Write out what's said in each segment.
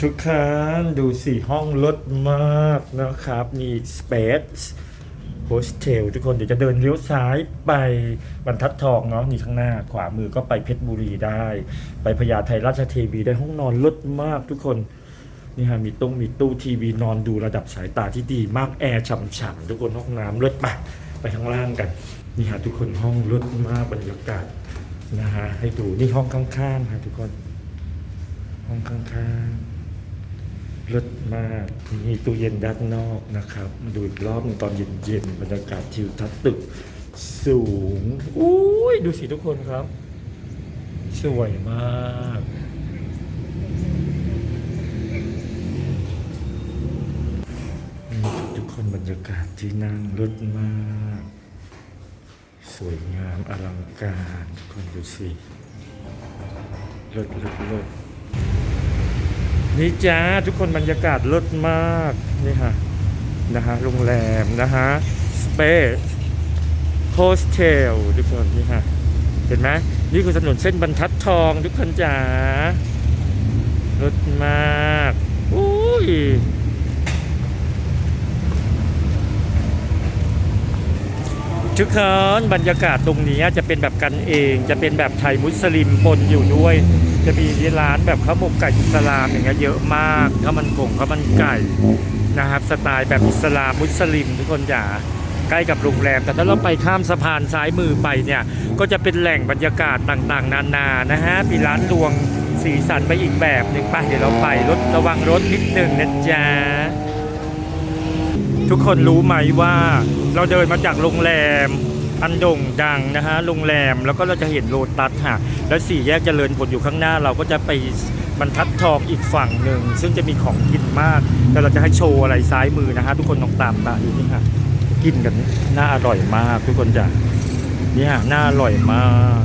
ทุกท่านดูสิห้องลดมากนะครับนี่ Space Hostel ทุกคนเดี๋ยวจะเดินเลี้ยวซ้ายไปบรรทัดทองเนาะนี่ข้างหน้าขวามือก็ไปเพชรบุรีได้ ไปพญาไทราชเทวีได้ห้องนอนลดมากทุกคนนี่ฮะมีตู้มีตู้ทีวีนอนดูระดับสายตาที่ดีมากแอร์ฉ่ำๆทุกคนห้องน้ำลดไปไปข้างล่างกันนี่ฮะทุกคนห้องลดมากบรรยากาศนะฮะให้ดูนี่ห้องข้างๆฮะทุกคน ห้องข้างๆ รถมาก มีตู้เย็นด้านนอกนะครับ ดูอีกรอบหนึงตอนเย็นๆบรรยากาศทิวทัศน์ตึก สูงอุ้ยดูสิทุกคนครับ สวยมากทุกคนบรรยากาศที่นั่งรถมาก สวยงามอลังการทุกคนดูสิรถรถรถ นี่จ้าทุกคนบรรยากาศลดมากนี่ฮะนะฮะโรงแรมนะฮะ Space Hostel ทุกคนนี่ฮะเห็นไหมนี่คือถนนเส้นบรรทัดทองทุกคนจ๋าลดมากอุ้ยทุกคนบรรยากาศตรงนี้จะเป็นแบบกันเอง จะเป็นแบบไทยมุสลิมปนอยู่ด้วย จะมีร้านแบบข้าวหมกไก่อิสลามอย่างเงี้ยเยอะมากข้าวมันกงข้าวมันไก่นะครับ สไตล์แบบอิสลามมุสลิม ทุกคนจ๋าใกล้กับโรงแรม แต่ถ้าเราไปข้ามสะพานซ้ายมือไปเนี่ย ก็จะเป็นแหล่งบรรยากาศต่างๆ นานานะฮะมีร้านรวงสีสันไปอีกแบบหนึ่งไปเดี๋ยวเราไปรถระวังรถนิดหนึ่งนะจ๊ะทุกคนรู้ไหมว่าเราเดินมาจากโรงแรม อันโด่งดังนะฮะโรงแรมแล้วก็เราจะเห็นโลตัสฮะแล้วสี่แยกเจริญผลอยู่ข้างหน้า เราก็จะไปบรรทัดทองอีกฝั่งหนึ่ง ซึ่งจะมีของกินมาก แต่เราจะให้โชว์อะไรซ้ายมือนะฮะทุกคนลองตามตาดูนี่ฮะกินกันน่าอร่อยมาก ทุกคนจ้ะนี่ฮะน่าอร่อยมาก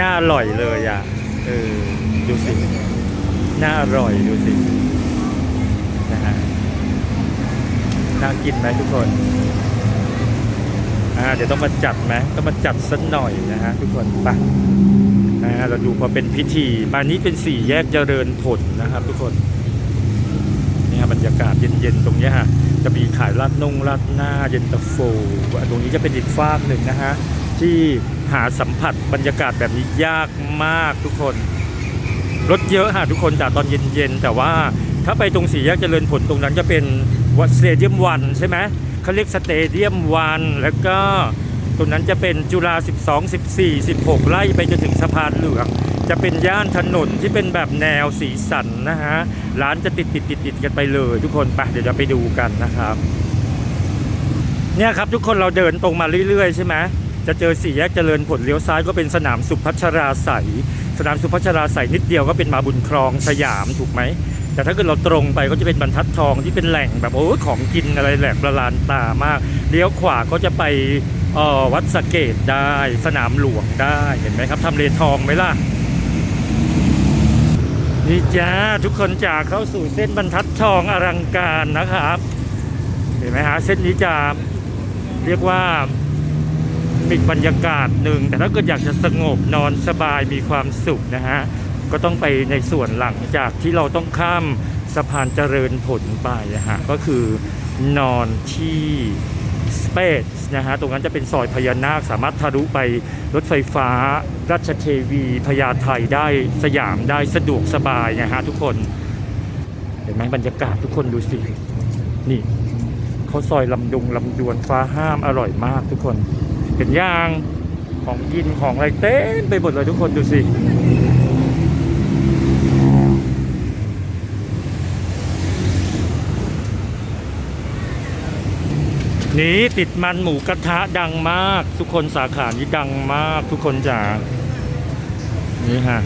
น่าอร่อยเลยอะเออดูสิน่าอร่อยดูสินะฮะน่ากินไหมทุกคน อ่าเดี๋ยวต้องมาจัดไหมต้องมาจัดสักหน่อยนะฮะทุกคนไปอ่าเราดูพอเป็นพิธีบานนี้เป็นสี่แยกเจริญผลนะครับ ทุกคนนี่ฮะบรรยากาศเย็นๆตรงนี้ฮะจะมีขายราดนงราดหน้าเย็นตาโฟตรงนี้จะเป็นอีกฟากหนึ่งนะฮะที่หาสัมผัสบรรยากาศแบบนี้ยากมากทุกคนรถเยอะฮะทุกคนจากตอนเย็นๆแต่ว่าถ้าไปตรงสี่แยกเจริญผลตรงนั้นจะเป็นวัดเตเดียมวันใช่ไหม เขาเรียกสเตเดียมวัน แล้วก็ตรงนั้นจะเป็นจุฬา12 14 16 ไล่ไปจนถึงสะพานเหลือง จะเป็นย่านถนนที่เป็นแบบแนวสีสันนะฮะ ร้านจะติดติดติดติดกันไปเลย ทุกคนไปเดี๋ยวจะไปดูกันนะครับ เนี่ยครับทุกคนเราเดินตรงมาเรื่อยๆใช่ไหมจะเจอสี่แยกเจริญผลเลี้ยวซ้ายก็เป็นสนามสุพัชราใส สนามสุพัชราใสนิดเดียวก็เป็นมาบุญครองสยามถูกไหม แต่ถ้าเกิดเราตรงไปก็จะเป็นบรรทัดทองที่เป็นแหล่งแบบโอ้ยของกินอะไรแหลกประหลานตามากเลี้ยวขวาก็จะไปออวัดสเกตได้สนามหลวงได้เห็นไหมครับทำเลทองไหมล่ะนี่จ้าทุกคนจะเข้าสู่เส้นบรรทัดทองอลังการนะครับ เห็นไหมฮะเส้นนี้จะเรียกว่ามีบรรยากาศหนึ่งแต่ถ้าเกิดอยากจะสงบนอนสบายมีความสุขนะฮะ ก็ต้องไปในส่วนหลังจากที่เราต้องข้ามสะพานเจริญผลไปนะฮะก็คือนอนที่สเปซนะฮะตรงนั้นจะเป็นซอยพญานาคสามารถทะลุไปรถไฟฟ้าราชเทวีพญาไทได้สยามได้สะดวกสบายนะฮะทุกคนเห็นไหมบรรยากาศทุกคนดูสิ นี่เขาซอยลำดุงลำดวนฟ้าห้ามอร่อยมากทุกคน เห็นย่างของกินของอะไรเต็มไปหมดเลยทุกคนดูสิ นี่ติดมันหมูกระทะดังมาก ทุกคนสาขานี้ดังมาก ทุกคนจ๋านี่ฮะ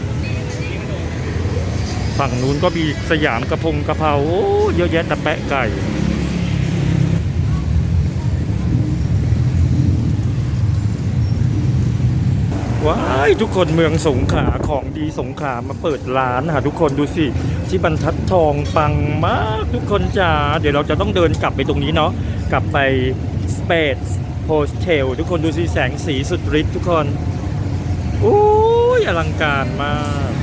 ฝั่งนู้นก็มีสยามกระพงกระเพราโอ้เยอะแยะตะแปะไก่ว้ายทุกคนเมืองสงขลาของดีสงขลามาเปิดร้านค่ะทุกคนดูสิ ที่บรรทัดทองปังมากทุกคนจ้าเดี๋ยวเราจะต้องเดินกลับไปตรงนี้เนาะ กลับไป Space Hotel ทุกคนดูสิแสงสีสุดฤทธิ์ทุกคน โอ้ยอลังการมาก